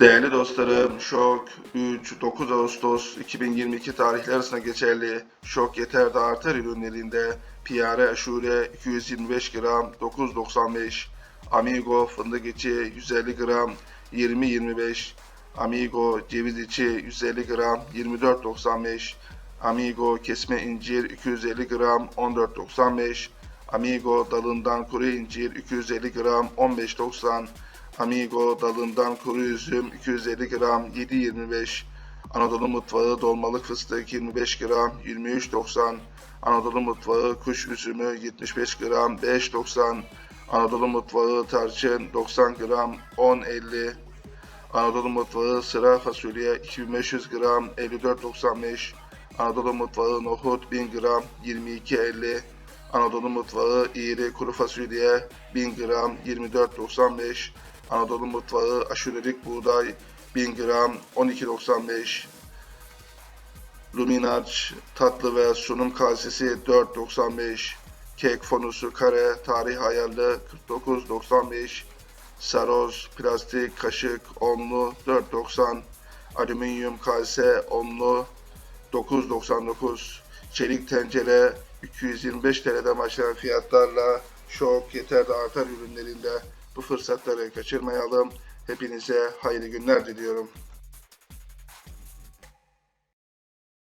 Değerli dostlarım, Şok 3-9 Ağustos 2022 tarihleri arasında geçerli. Şok Yeter de Artar ürünlerinde Piyare Aşure 225 gram 9.95 Amigo fındık içi 150 gram 20.25 Amigo ceviz içi 150 gram 24.95 Amigo kesme incir 250 gram 14.95 Amigo dalından kuru incir 250 gram 15.90 Amigo dalından kuru üzüm 250 gram 7.25 Anadolu mutfağı dolmalık fıstık 25 gram 23.90 Anadolu mutfağı kuş üzümü 75 gram 5.90 Anadolu mutfağı tarçın 90 gram 10.50 Anadolu mutfağı sıra fasulye 2500 gram 54.95 Anadolu mutfağı nohut 1000 gram 22.50 Anadolu mutfağı iğri kuru fasulye 1000 gram 24.95 Anadolu mutfağı aşurelik buğday 1000 gram 12.95 Luminaç tatlı ve sunum kasesi 4.95 Kek fonusu kare tarih ayarlı 49.95 Saroz plastik kaşık onlu 4.90 Alüminyum kase onlu 9.99 Çelik tencere 225 TL'den başlayan fiyatlarla şok yeter de artar ürünlerinde bu fırsatları kaçırmayalım. Hepinize hayırlı günler diliyorum.